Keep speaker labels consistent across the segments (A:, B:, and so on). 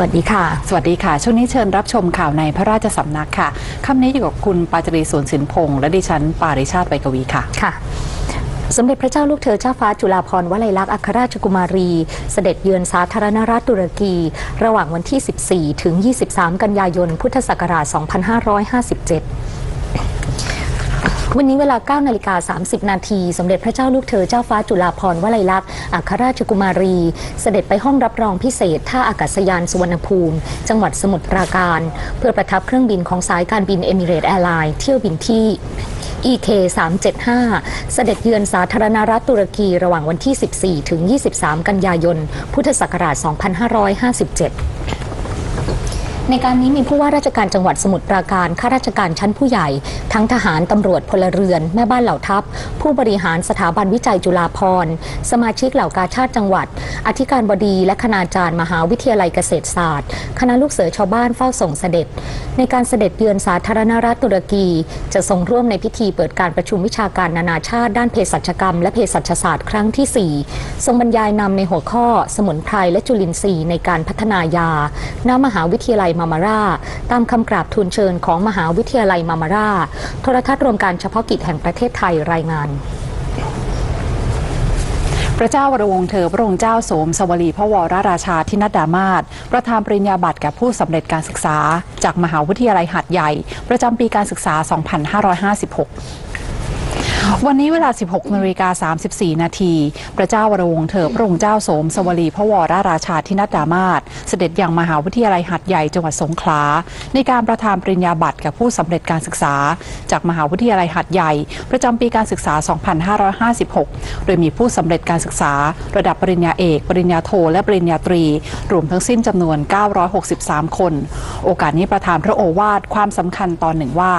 A: วัสดีค่ะ
B: สวัสดีค่ะ ช่วงนี้เชิญรับชมข่าวในพระราชสำนักค่ะคำนี้อยู่กับคุณปาจรีสวนสินพงษ์และดิฉันปาริชาติไวกวีค่ะ
A: ค่ะสมเด็จพระเจ้าลูกเธอเจ้าฟ้าจุฬาภรณ์วลัยลักษณ์อัครราชกุมารี เสด็จเยือนสาธารณรัฐตุรกี ระหว่างวันที่ 14 ถึง 23 กันยายน พุทธศักราช 2557 วันนี้เวลา9นาฬิกา30 นาที สมเด็จพระเจ้าลูกเธอเจ้าฟ้าจุฬาภรณ์วลัยลักษณ์อัครราชกุมารี เสด็จไปห้องรับรองพิเศษ ท่าอากาศยานสุวรรณภูมิ จังหวัดสมุทรปราการ เพื่อประทับเครื่องบินของสายการบินเอมิเรตแอร์ไลน์เที่ยวบินที่ EK 375 เสด็จเยือนสาธารณรัฐตุรกีระหว่างวันที่ 14 ถึง 23 กันยายน พุทธศักราช 2557 ในการนี้มีผู้ว่าราชการจังหวัดสมุทรปราการข้าราชการชั้นผู้ใหญ่ ทั้งทหารตำรวจพลเรือน แม่บ้านเหล่าทัพ ผู้บริหารสถาบันวิจัยจุฬาภรณ์สมาชิกเหล่ากาชาติจังหวัด อธิการบดีและคณาจารย์มหาวิทยาลัยเกษตรศาสตร์ คณะลูกเสือชาวบ้านเฝ้าส่งเสด็จ ในการเสด็จเยือนสาธารณรัฐตุรกี จะทรงร่วมในพิธีเปิดการประชุมวิชาการนานาชาติด้านเภสัชกรรม และเภสัชศาสตร์ครั้งที่ 4 ทรงบรรยายนำในหัวข้อ สมุนไพรและจุลินทรีย์ในการพัฒนายาณมหาวิทยาลัยมามาร่า ตามคำกราบทูลเชิญของมหาวิทยาลัยมามาร่า โทรทัศน์รวมการเฉพาะกิจแห่งประเทศไทยรายงาน
B: พระเจ้าวรวงศ์เธอพระองค์เจ้าโสมสวลีพระวรราชาธินัดดามาศประธานปริญญาบัตรแก่ผู้สำเร็จการศึกษา จากมหาวิทยาลัยหัดใหญ่ ประจำปีการศึกษา 2556 วันนี้เวลา 16นาฬิกา34 นาที พระเจ้าวรวงศ์เธอพระองค์เจ้าโสมสวลีพระวรราชาธินัดดามาศเสด็จยังมหาวิทยาลัยหัดใหญ่จังหวัดสงขลา ในการประทานปริญญาบัตรแก่ผู้สำเร็จการศึกษา จากมหาวิทยาลัยหัดใหญ่ ประจำปีการศึกษา 2556 โดยมีผู้สำเร็จการศึกษา ระดับปริญญาเอก ปริญญาโท และปริญญาตรี รวมทั้งสิ้นจำนวน 963 คน โอกาสนี้ประธานพระโอวาทความสำคัญตอนหนึ่งว่า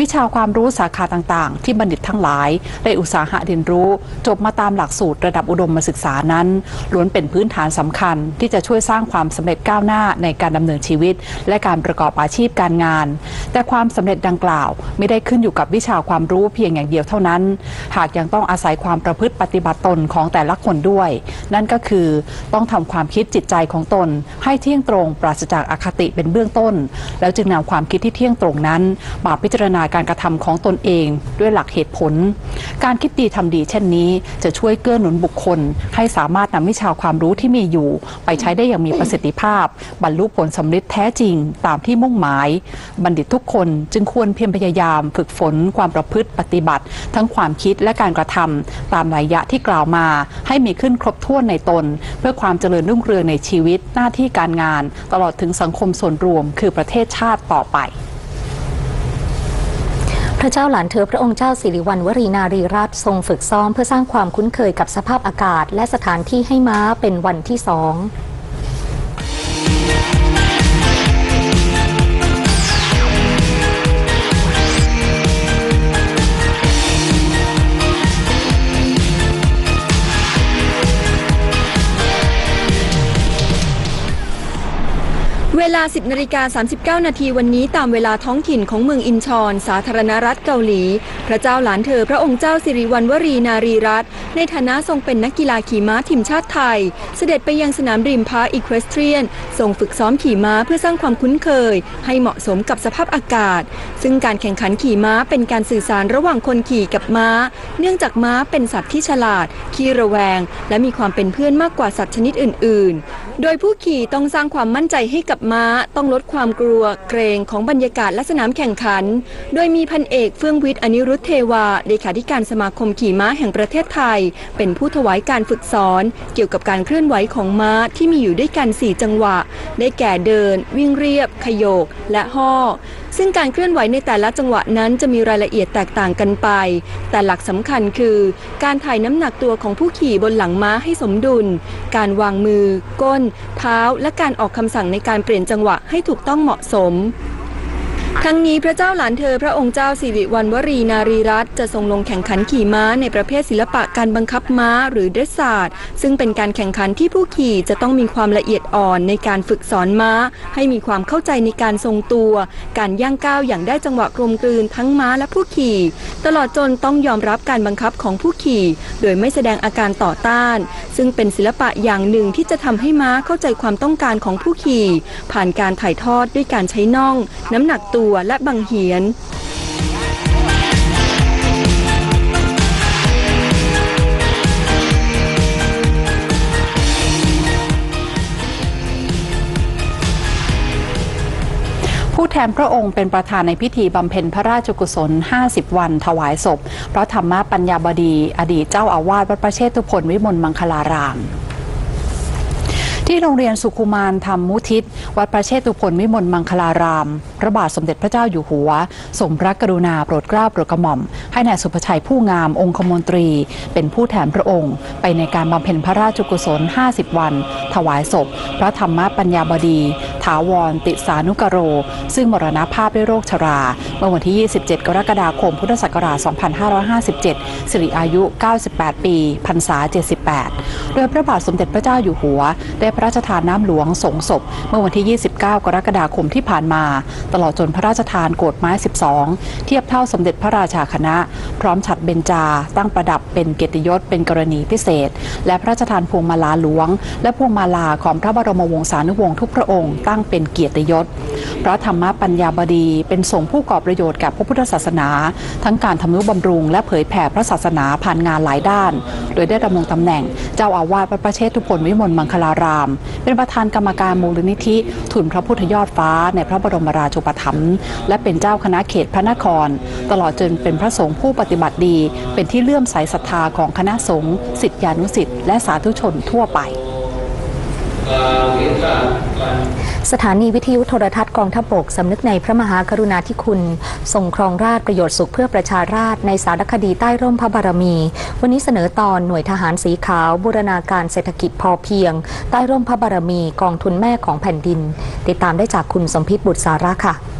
B: วิชาความรู้สาขาต่างๆ ที่บัณฑิตทั้งหลายได้อุตสาหะเรียนรู้ จบมาตามหลักสูตรระดับอุดมศึกษานั้นล้วนเป็นพื้นฐานสำคัญ ที่จะช่วยสร้างความสำเร็จก้าวหน้าในการดำเนินชีวิต และการประกอบอาชีพการงาน แต่ความสำเร็จดังกล่าว ไม่ได้ขึ้นอยู่กับวิชาความรู้เพียงอย่างเดียวเท่านั้น หากยังต้องอาศัยความประพฤติปฏิบัติตนของแต่ละคนด้วย นั่นก็คือต้องทำความคิดจิตใจของตน ให้เที่ยงตรงปราศจากอคติเป็นเบื้องต้น แล้วจึงนำความคิดที่เที่ยงตรงนั้น มาพิจารณาการกระทำของตนเอง ด้วยหลักเหตุผล การคิดดีทำดี เช่นนี้จะช่วยเกื้อหนุนบุคคล ให้สามารถนำวิชาความรู้ที่มีอยู่ ไปใช้ได้อย่างมีประสิทธิภาพ บรรลุผลสำเร็จแท้จริงตามที่มุ่งหมาย บัณฑิตทุกุกคนจึงควรเพียรพยายามฝึกฝนความประพฤติปฏิบัติ ทั้งความคิดและการกระทำตามนัยะที่กล่าวมา ให้มีขึ้นครบถ้วนในตน เพื่อความเจริญรุ่งเรืองในชีวิตหน้าที่การงาน ตลอดถึงสังคมส่วนรวม คือประเทศชาติต่อไป
A: พระเจ้าหลานเธอพระองค์เจ้าสิริวัณวรีนารีรัตน์ทรงฝึกซ้อมเพื่อสร้างความคุ้นเคยกับสภาพอากาศ และสถานที่ให้ม้าเป็นวันที่สอง
C: ลา 10นาฬิกา39 นาทีวันนี้ตามเวลาท้องถิ่นของเมืองอินชอนสาธารณรัฐเกาหลี พระเจ้าหลานเธอพระองค์เจ้าสิริวัณวรีนารีรัตน์ในฐานะทรงเป็นนักกีฬาขี่ม้าทีมชาติไทย เสด็จไปยังสนามริมพาอีควสเทรียนทรงฝึกซ้อมขี่ม้าเพื่อสร้างความคุ้นเคย ให้เหมาะสมกับสภาพอากาศ ซึ่งการแข่งขันขี่ม้าเป็นการสื่อสารระหว่างคนขี่กับม้า เนื่องจากม้าเป็นสัตว์ที่ฉลาด ขี้ระแวง และมีความเป็นเพื่อนมากกว่าสัตว์ชนิดอื่น ๆ โดยผู้ขี่ต้องสร้างความมั่นใจให้กับม้าต้องลดความกลัวเกรงของบรรยากาศและสนามแข่งขัน โดยมีพันเอกเฟื่องวิทย์อนิรุทธเทวาเลขาธิการสมาคมขี่ม้าแห่งประเทศไทย เป็นผู้ถวายการฝึกสอน เกี่ยวกับการเคลื่อนไหวของม้าที่มีอยู่ด้วยกัน 4 จังหวะ ได้แก่เดิน วิ่งเรียบ ขยโยก และห่อ ซึ่งการเคลื่อนไหวในแต่ละจังหวะนั้นจะมีรายละเอียดแตกต่างกันไป แต่หลักสำคัญคือ การถ่ายน้ำหนักตัวของผู้ขี่บนหลังม้าให้สมดุล การวางมือ ก้น เท้า และการออกคำสั่งในการเปลี่ยนจังหวะให้ถูกต้องเหมาะสม ทั้งนี้พระเจ้าหลานเธอพระองค์เจ้าสิริวัณวรีนารีรัตน์จะทรงลงแข่งขันขี่ม้าในประเภทศิลปะการบังคับม้าหรือเดรสซาร์ดซึ่งเป็นการแข่งขันที่ผู้ขี่จะต้องมีความละเอียดอ่อนในการฝึกสอนม้า ให้มีความเข้าใจในการทรงตัว การย่างก้าวอย่างได้จังหวะกลมกลืนทั้งม้าและผู้ขี่ ตลอดจนต้องยอมรับการบังคับของผู้ขี่ โดยไม่แสดงอาการต่อต้าน ซึ่งเป็นศิลปะอย่างหนึ่งที่จะทำให้ม้าเข้าใจความต้องการของผู้ขี่ ผ่านการถ่ายทอดด้วยการใช้น่อง น้ำหนักตัวและบังเหียน
B: ผู้แทนพระองค์เป็นประธานในพิธีบำเพ็ญพระราชกุศล 50 วัน ถวายศพ พระธรรมปัญญาบดี อดีตเจ้าอาวาสวัดประเชษทุพลวิมลมังคลาราม ที่โรงเรียนสุขุมารธรรมมุทิศวัดพระเชตุพนวิมลมังคลาราม พระบาทสมเด็จพระเจ้าอยู่หัวทรงพระกรุณาโปรดเกล้าโปรดกระหม่อม ให้นายสุภชัยผู้งามองคมนตรี เป็นผู้แทนพระองค์ ไปในการบำเพ็ญพระราชกุศล 50 วัน ถวายศพ พระธรรมปัญญาบดี ถาวรติสานุกโร ซึ่งมรณภาพด้วยโรคชรา เมื่อวันที่ 27 กรกฎาคม พุทธศักราช 2557 สิริอายุ 98 ปี พรรษา 78 โดยพระบาทสมเด็จพระเจ้าอยู่หัว ได้พระราชทานน้ำหลวงสงศพ เมื่อวันที่ 29 กรกฎาคมที่ผ่านมา ตลอดจนพระราชทานโกรธไม้ 12 เทียบเท่าสมเด็จพระราชาคณะ พร้อมฉัดเบญจา ตั้งประดับเป็นเกียรติยศเป็นกรณีพิเศษ และพระราชทานพวงมาลาหลวง และพวงมาลาของพระบรมวงศานุวงศ์ทุกพระองค์ตั้งเป็นเกียรติยศพระธรรมปัญญาบดีเป็นสงฆ์ผู้ก่อประโยชน์แก่พระพุทธศาสนา ทั้งการทำนุบำรุง และเผยแผ่พระศาสนาผ่านงานหลายด้าน โดยได้ดำรงตำแหน่ง เจ้าอาวาสวัดพระเชตุพนวิมลมังคลาราม เป็นประธานกรรมการมูลนิธิทุนพระพุทธยอดฟ้าในพระบรมราชูปถัมภ์และเป็นเจ้าคณะเขตพระนคร ตลอดจนเป็นพระสงฆ์ผู้ปฏิบัติดี เป็นที่เลื่อมใสศรัทธาของคณะสงฆ์สิทธิานุสิทธิ์และสาธุชนทั่วไป
A: สถานีวิทยุโทรทัศน์กองทัพบกสำนึกในพระมหากรุณาธิคุณส่งครองราชประโยชน์สุขเพื่อประชาราษฎร์ในสารคดีใต้ร่มพระบารมี วันนี้เสนอตอนหน่วยทหารสีขาว บูรณาการเศรษฐกิจพอเพียง ใต้ร่มพระบารมีกองทุนแม่ของแผ่นดิน ติดตามได้จากคุณสมพิษบุตรสาระค่ะ